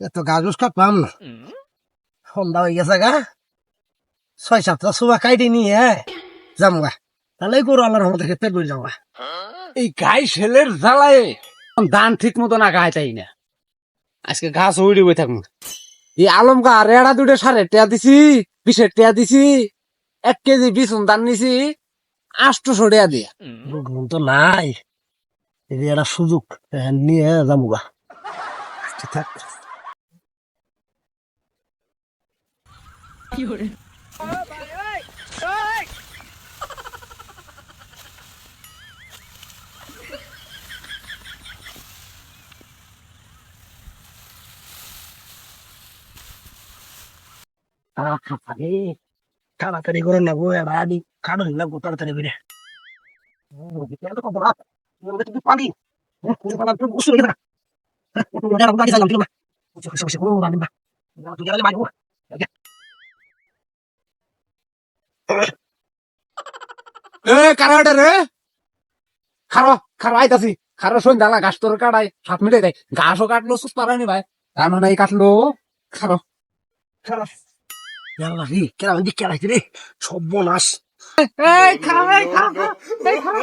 এত গাছ গুছ পাম না। সন্ধ্যা হয়ে গেছে গা। ছয় সাতটা সুবা কাইটে নিয়ে যাম গা। তাহলে গরু আল্লাহর রহমতে পেট বই যাওয়া এই গাই ছেলের জ্বালায় দান ঠিক মতো না গায়ে চাই না। আজকে গাছ উড়ে বই থাকুন এই আলম গা রেড়া দুটো সারে টেয়া দিছি বিশের টেয়া দিছি। এক কেজি বিছুন দান নিছি। আষ্টশো টেয়া দিয়ে। তো নাই। যে সুযোগ। নিয়ে যাব গা। থাক। আহ, আরে, তাড়াতাড়ি করে নেবো এবার আদি কারণ লাগবো তাড়াতাড়ি করে পানি বসে এ কারাটা রে? খারো খারো আইতাছি। খারো সন্ধ্যা দালা ঘাস তোর কাটাই সাত মিনিটে দেয় ঘাসও কাটলো সুস পারানি ভাই। তার নাই কাটলো খারো। ইয়াল্লা রে কেরা আমি কেরা রে? সব বনাস এই খারো এই খারো খারো, এই খারো।